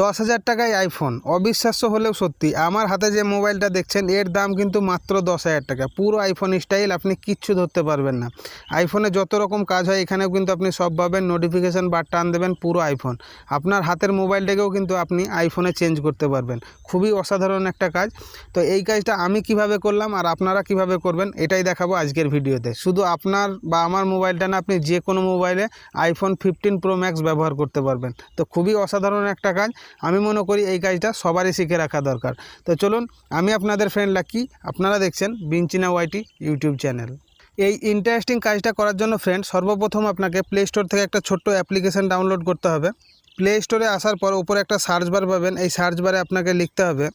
দশ হাজার টাকায় আইফোন অবিশ্বাস্য হলেও সত্যি, আমার হাতে যে মোবাইলটা দেখছেন, এর দাম কিন্তু মাত্র দশ হাজার টাকা। পুরো আইফোন স্টাইল আপনি কিচ্ছু ধরতে পারবেন না। আইফোনে যত রকম কাজ হয়, এখানেও কিন্তু আপনি সব পাবেন নোটিফিকেশান বার টান দেবেন পুরো আইফোন আপনার হাতের মোবাইলটাকেও কিন্তু আপনি আইফোনে চেঞ্জ করতে পারবেন। খুবই অসাধারণ একটা কাজ। তো এই কাজটা আমি কীভাবে করলাম আর আপনারা কীভাবে করবেন, এটাই দেখাবো আজকের ভিডিওতে। শুধু আপনার বা আমার মোবাইলটা না, আপনি যে কোনো মোবাইলে আইফোন ফিফটিন প্রো ম্যাক্স ব্যবহার করতে পারবেন। তো খুবই অসাধারণ একটা কাজ। আমি মনে করি এই কাজটা সবারই শিখে রাখা দরকার। তো চলুন, আমি আপনাদের ফ্রেন্ড লাকি, আপনারা দেখছেন বিঞ্চিনা ওয়াইটি ইউটিউব চ্যানেল। এই ইন্টারেস্টিং কাজটা করার জন্য ফ্রেন্ড সর্বপ্রথম আপনাকে প্লে স্টোর থেকে একটা ছোট্ট অ্যাপ্লিকেশান ডাউনলোড করতে হবে। প্লে স্টোরে আসার পর উপরে একটা সার্চ বার পাবেন। এই সার্চ বারে আপনাকে লিখতে হবে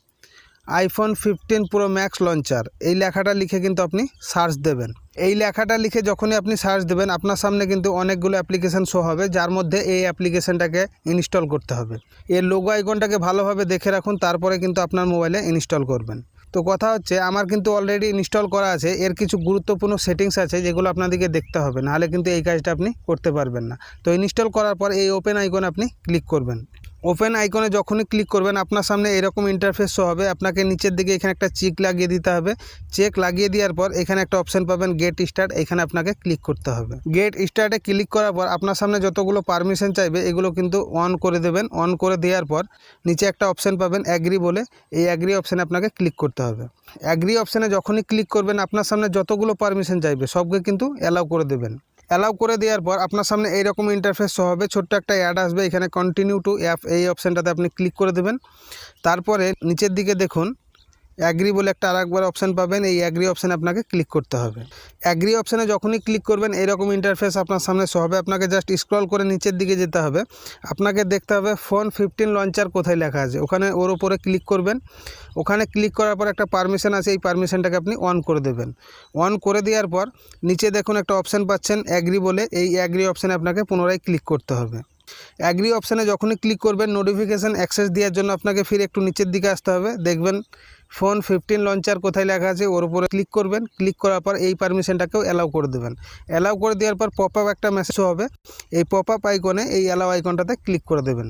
iPhone fifteen pro max launcher এই লেখাটা লিখে কিন্তু আপনি সার্চ দেবেন। এই লেখাটা লিখে যখনই আপনি সার্চ দেবেন, আপনার সামনে কিন্তু অনেকগুলো অ্যাপ্লিকেশান শো হবে, যার মধ্যে এই অ্যাপ্লিকেশানটাকে ইনস্টল করতে হবে। এর লোগো আইকনটাকে ভালোভাবে দেখে রাখুন, তারপরে কিন্তু আপনার মোবাইলে ইনস্টল করবেন। তো কথা হচ্ছে, আমার কিন্তু অলরেডি ইনস্টল করা আছে, এর কিছু গুরুত্বপূর্ণ সেটিংস আছে, যেগুলো আপনাদেরকে দেখতে হবে। নাহলে কিন্তু এই কাজটা আপনি করতে পারবেন না। তো ইনস্টল করার পর এই ওপেন আইকন আপনি ক্লিক করবেন। ওপেন আইকনে যখনই ক্লিক করবেন, আপনার সামনে এরকম ইন্টারফেস শো হবে। আপনাকে নিচের দিকে এখানে একটা চেক লাগিয়ে দিতে হবে। চেক লাগিয়ে দেওয়ার পর এখানে একটা অপশন পাবেন গেট স্টার্ট এখানে আপনাকে ক্লিক করতে হবে। গেট স্টার্টে ক্লিক করার পর আপনার সামনে যতগুলো পারমিশন চাইবে, এগুলো কিন্তু অন করে দেবেন। অন করে দেওয়ার পর নিচে একটা অপশন পাবেন অ্যাগ্রি বলে। এই অ্যাগ্রি অপশানে আপনাকে ক্লিক করতে হবে। অ্যাগ্রি অপশানে যখনই ক্লিক করবেন, আপনার সামনে যতগুলো পারমিশন চাইবে, সবকে কিন্তু অ্যালাউ করে দেবেন। অ্যালাউ করে দেওয়ার পর আপনার সামনে এইরকম ইন্টারফেস হবে। ছোট্ট একটা অ্যাড আসবে। এখানে কন্টিনিউ টু অ্যাপ এই অপশানটাতে আপনি ক্লিক করে দেবেন। তারপরে নিচের দিকে দেখুন। অ্যাগ্রি বলে একটা আরেকবার অপশান পাবেন। এই অ্যাগ্রি অপশানে আপনাকে ক্লিক করতে হবে। অ্যাগ্রি অপশানে যখনই ক্লিক করবেন, এরকম ইন্টারফেস আপনার সামনে শো আপনাকে জাস্ট স্ক্রল করে নিচের দিকে যেতে হবে। আপনাকে দেখতে হবে ফোন ফিফটিন লঞ্চার কোথায় লেখা আছে। ওখানে ওর ওপরে ক্লিক করবেন। ওখানে ক্লিক করার পর একটা পারমিশন আছে। এই পারমিশনটাকে আপনি অন করে দেবেন। অন করে দেওয়ার পর নিচে দেখুন একটা অপশান পাচ্ছেন অ্যাগ্রি বলে। এই অ্যাগ্রি অপশানে আপনাকে পুনরায় ক্লিক করতে হবে। অ্যাগ্রি অপশানে যখনই ক্লিক করবেন নোটিফিকেশান অ্যাক্সেস দেওয়ার জন্য আপনাকে ফিরে একটু নিচের দিকে আসতে হবে। দেখবেন ফোন ফিফটিন লঞ্চার কোথায় লেখা আছে, ওর উপরে ক্লিক করবেন। ক্লিক করার পর এই পারমিশনটাকেও অ্যালাউ করে দেবেন। অ্যালাউ করে দেওয়ার পর পপ আপ একটা মেসেজ হবে। এই পপ আপ আইকনে এই অ্যালাউ আইকনটাতে ক্লিক করে দেবেন।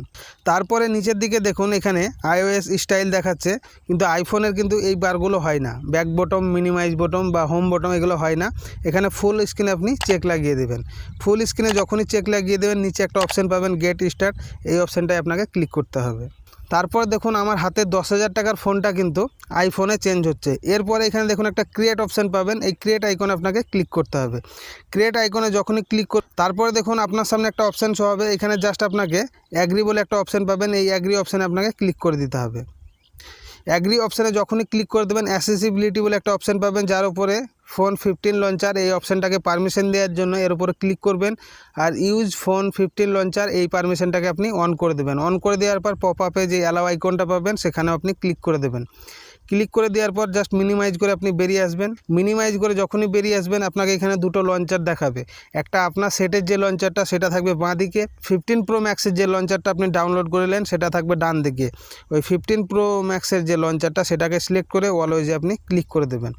তারপরে নিচের দিকে দেখুন, এখানে আইওএস স্টাইল দেখাচ্ছে, কিন্তু আইফোনের কিন্তু এই বারগুলো হয় না। ব্যাক বটম মিনিমাইজ বটম বা হোম বটম এগুলো হয় না। এখানে ফুল স্ক্রিনে আপনি চেক লাগিয়ে দেবেন। ফুল স্ক্রিনে যখনই চেক লাগিয়ে দেবেন, নিচে একটা অপশান পাবেন গেট স্টার্ট এই অপশানটায় আপনাকে ক্লিক করতে হবে। তারপর দেখুন আমার হাতে দশ হাজার টাকার ফোনটা কিন্তু আইফোনে চেঞ্জ হচ্ছে। এরপরে এখানে দেখুন একটা ক্রিয়েট অপশান পাবেন। এই ক্রিয়েট আইকনে আপনাকে ক্লিক করতে হবে। ক্রিয়েট আইকনে যখনই ক্লিক কর তারপরে দেখুন আপনার সামনে একটা অপশান শো হবে। এখানে জাস্ট আপনাকে অ্যাগ্রি বলে একটা অপশান পাবেন। এই অ্যাগ্রি অপশানে আপনাকে ক্লিক করে দিতে হবে। অ্যাগ্রি অপশানে যখনই ক্লিক করে দেবেন অ্যাসেসিবিলিটি বলে একটা অপশান পাবেন, যার উপরে ফোন ফিফটিন লঞ্চার এই অপশানটাকে পারমিশন দেওয়ার জন্য এর উপরে ক্লিক করবেন। আর ইউজ ফোন ফিফটিন লঞ্চার এই পারমিশনটাকে আপনি অন করে দেবেন। অন করে দেওয়ার পর পপ আপে যে অ্যালাও আইকনটা পাবেন, সেখানেও আপনি ক্লিক করে দেবেন। ক্লিক করে দেওয়ার পর জাস্ট মিনিমাইজ করে আপনি বেরিয়ে আসবেন। মিনিমাইজ করে যখনই বেরিয়ে আসবেন, আপনাকে এখানে দুটো লঞ্চার দেখাবে। একটা আপনার সেটের যে লঞ্চারটা সেটা থাকবে বাঁ দিকে। ফিফটিন প্রো ম্যাক্সের যে লঞ্চারটা আপনি ডাউনলোড করে নেন, সেটা থাকবে ডান দিকে। ওই ফিফটিন প্রো ম্যাক্সের যে লঞ্চারটা সেটাকে সিলেক্ট করে অলওয়েজে আপনি ক্লিক করে দেবেন।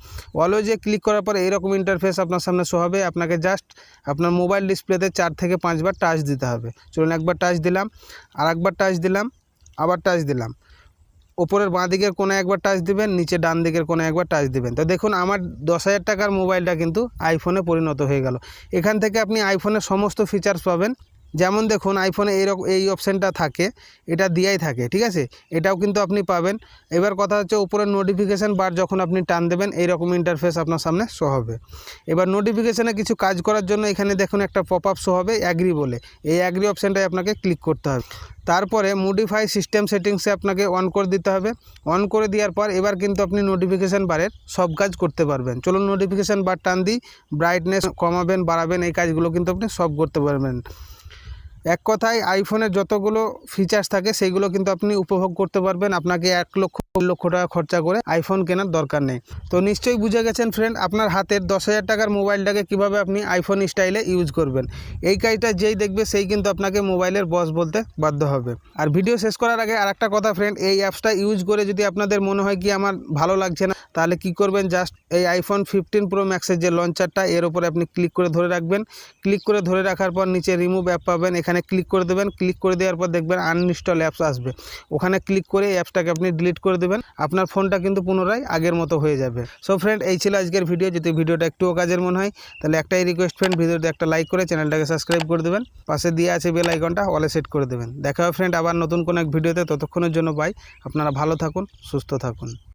অলওয়েজে ক্লিক করার পর এইরকম ইন্টারফেস আপনার সামনে শো হবে। আপনাকে জাস্ট আপনার মোবাইল ডিসপ্লেতে চার থেকে পাঁচবার টাচ দিতে হবে। চলুন একবার টাচ দিলাম আর একবার টাচ দিলাম, আবার টাচ দিলাম। ওপরের বাঁ দিকের কোনো একবার টাচ দিবেন, নিচে ডান দিকের কোনো একবার টাচ দিবেন। তো দেখুন, আমার দশ হাজার টাকার মোবাইলটা কিন্তু আইফোনে পরিণত হয়ে গেল। এখান থেকে আপনি আইফোনের সমস্ত ফিচার্স পাবেন। যেমন দেখুন আইফোনে এইরকম এই অপশানটা থাকে, এটা দিয়াই থাকে, ঠিক আছে? এটাও কিন্তু আপনি পাবেন। এবার কথা হচ্ছে উপরের নোটিফিকেশান বার যখন আপনি টান দেবেন, এইরকম ইন্টারফেস আপনার সামনে শো হবে। এবার নোটিফিকেশানে কিছু কাজ করার জন্য এখানে দেখুন একটা পপ আপ শো হবে অ্যাগ্রি বলে। এই অ্যাগ্রি অপশানটায় আপনাকে ক্লিক করতে হবে। তারপরে মডিফাই সিস্টেম সেটিংসে আপনাকে অন করে দিতে হবে। অন করে দেওয়ার পর এবার কিন্তু আপনি নোটিফিকেশান বারের সব কাজ করতে পারবেন। চলুন নোটিফিকেশান বার টান দিই ব্রাইটনেস কমাবেন, বাড়াবেন, এই কাজগুলো কিন্তু আপনি সব করতে পারবেন। এক কথায় আইফোনের যতগুলো ফিচার্স থাকে, সেইগুলো কিন্তু আপনি উপভোগ করতে পারবেন। আপনাকে এক লক্ষ লক্ষ টাকা খরচা করে আইফোন কেনার দরকার নেই। তো নিশ্চয়ই বুঝে গেছেন ফ্রেন্ড আপনার হাতের দশ হাজার টাকার মোবাইলটাকে কীভাবে আপনি আইফোন স্টাইলে ইউজ করবেন। এই কাজটা যেই দেখবে সেই কিন্তু আপনাকে মোবাইলের বস বলতে বাধ্য হবে। আর ভিডিও শেষ করার আগে আর একটা কথা ফ্রেন্ড এই অ্যাপসটা ইউজ করে যদি আপনাদের মনে হয় কি আমার ভালো লাগছে না, তাহলে কি করবেন? জাস্ট এই আইফোন ফিফটিন প্রো ম্যাক্সের যে লঞ্চারটা এর উপরে আপনি ক্লিক করে ধরে রাখবেন। ক্লিক করে ধরে রাখার পর নিচে রিমুভ অ্যাপ পাবেন। এখানে ক্লিক করে দেবেন। ক্লিক করে দেওয়ার পর দেখবেন আনইনস্টল অ্যাপস আসবে। ওখানে ক্লিক করে এই অ্যাপসটাকে আপনি ডিলিট করে দেবেন। আপনার ফোনটা কিন্তু পুনরায় আগের মতো হয়ে যাবে। সো ফ্রেন্ড এই ছিল আজকের ভিডিও যদি ভিডিওটা একটুও কাজের মনে হয়, তাহলে একটাই রিকোয়েস্ট ফ্রেন্ড ভিডিওতে একটা লাইক করে চ্যানেলটাকে সাবস্ক্রাইব করে দেবেন। পাশে দিয়ে আছে বেল আইকনটা অলে সেট করে দেবেন। দেখা হবে ফ্রেন্ড আবার নতুন কোনো এক ভিডিওতে ততক্ষণের জন্য পাই আপনারা ভালো থাকুন, সুস্থ থাকুন।